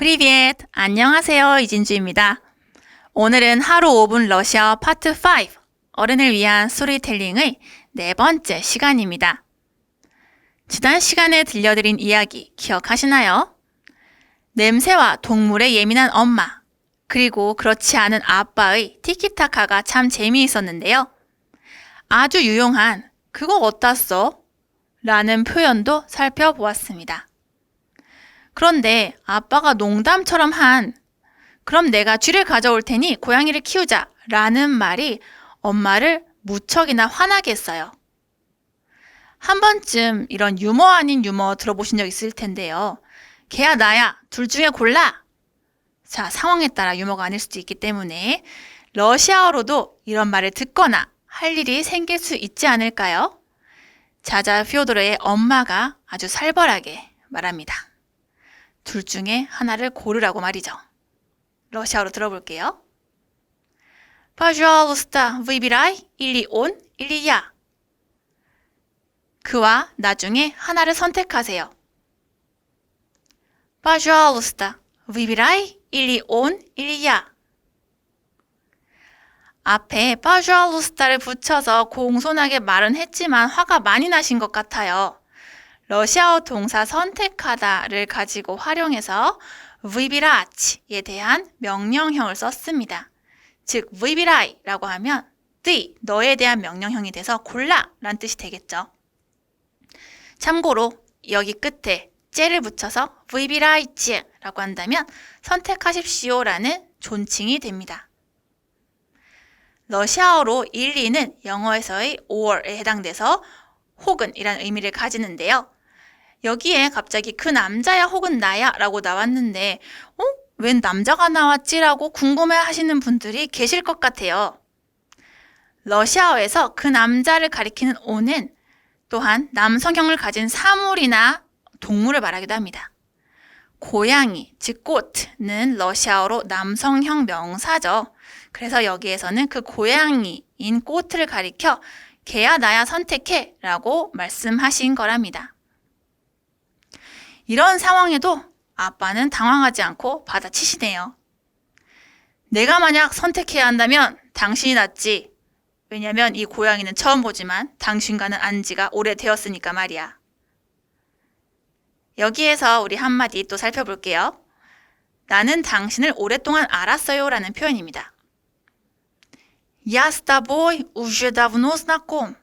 프리비엣! 안녕하세요. 이진주입니다. 오늘은 하루 5분 러시아 파트 5 어른을 위한 스토리텔링의 네 번째 시간입니다. 지난 시간에 들려드린 이야기 기억하시나요? 냄새와 동물에 예민한 엄마, 그리고 그렇지 않은 아빠의 티키타카가 참 재미있었는데요. 아주 유용한 그거 어디다 써? 라는 표현도 살펴보았습니다. 그런데 아빠가 농담처럼 한 그럼 내가 쥐를 가져올 테니 고양이를 키우자 라는 말이 엄마를 무척이나 화나게 했어요. 한 번쯤 이런 유머 아닌 유머 들어보신 적 있을 텐데요. 걔야 나야 둘 중에 골라. 자, 상황에 따라 유머가 아닐 수도 있기 때문에 러시아어로도 이런 말을 듣거나 할 일이 생길 수 있지 않을까요? 자자 피오도르의 엄마가 아주 살벌하게 말합니다. 둘 중에 하나를 고르라고 말이죠. 러시아어로 들어볼게요. Пожалуйста, выбирай или он, или я. 그와 나중에 하나를 선택하세요. Пожалуйста, выбирай или он, или я. 앞에 пожалуйsta를 붙여서 공손하게 말은 했지만 화가 많이 나신 것 같아요. 러시아어 동사 선택하다를 가지고 활용해서 выбира치에 대한 명령형을 썼습니다. 즉, выбирай라고 하면 ты, 너에 대한 명령형이 돼서 골라! 라는 뜻이 되겠죠. 참고로 여기 끝에 째를 붙여서 выбирай치라고 한다면 선택하십시오라는 존칭이 됩니다. 러시아어로 일리는 영어에서의 or에 해당돼서 혹은 이란 의미를 가지는데요. 여기에 갑자기 그 남자야 혹은 나야 라고 나왔는데, 어? 웬 남자가 나왔지라고 궁금해 하시는 분들이 계실 것 같아요. 러시아어에서 그 남자를 가리키는 오는 또한 남성형을 가진 사물이나 동물을 말하기도 합니다. 고양이, 즉 꽃은 러시아어로 남성형 명사죠. 그래서 여기에서는 그 고양이인 꽃을 가리켜 걔야 나야 선택해 라고 말씀하신 거랍니다. 이런 상황에도 아빠는 당황하지 않고 받아치시네요. 내가 만약 선택해야 한다면 당신이 낫지. 왜냐면 이 고양이는 처음 보지만 당신과는 안 지가 오래되었으니까 말이야. 여기에서 우리 한마디 또 살펴볼게요. 나는 당신을 오랫동안 알았어요 라는 표현입니다. Я с тобой уже давно знаком.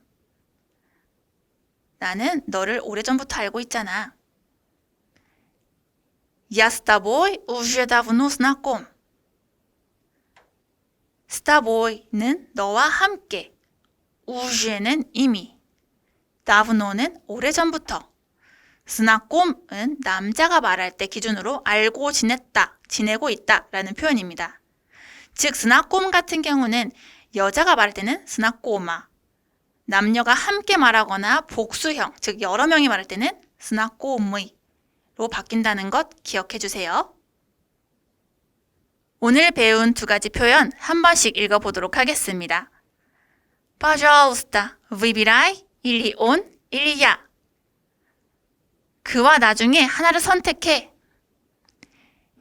나는 너를 오래전부터 알고 있잖아. Я с тобой уже давно знаком. с тобой는 너와 함께, uje는 이미, davno는 오래전부터, znakom은 남자가 말할 때 기준으로 알고 지냈다, 지내고 있다 라는 표현입니다. 즉, znakom 같은 경우는 여자가 말할 때는 스나꼬마. 남녀가 함께 말하거나 복수형, 즉 여러 명이 말할 때는 znakom의 로 바뀐다는 것 기억해 주세요. 오늘 배운 두 가지 표현 한 번씩 읽어보도록 하겠습니다. Пожалуйста, выбирай или он, или я. 그와 나중에 하나를 선택해.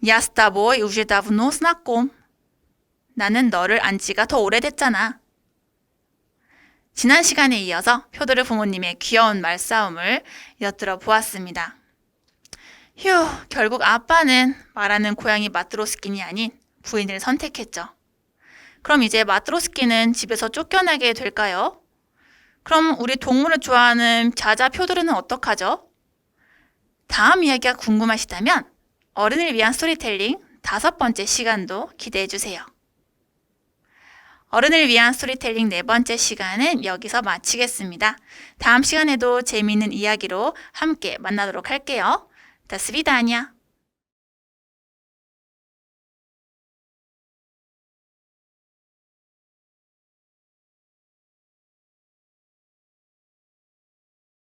Я с тобой уже давно знаком. 나는 너를 안 지가 더 오래됐잖아. 지난 시간에 이어서 표도르 부모님의 귀여운 말싸움을 엿들어 보았습니다. 휴, 결국 아빠는 말하는 고양이 마트로스킨이 아닌 부인을 선택했죠. 그럼 이제 마트로스킨은 집에서 쫓겨나게 될까요? 그럼 우리 동물을 좋아하는 자자 표도르는 어떡하죠? 다음 이야기가 궁금하시다면 어른을 위한 스토리텔링 다섯 번째 시간도 기대해 주세요. 어른을 위한 스토리텔링 네 번째 시간은 여기서 마치겠습니다. 다음 시간에도 재미있는 이야기로 함께 만나도록 할게요. 다 스비다냐.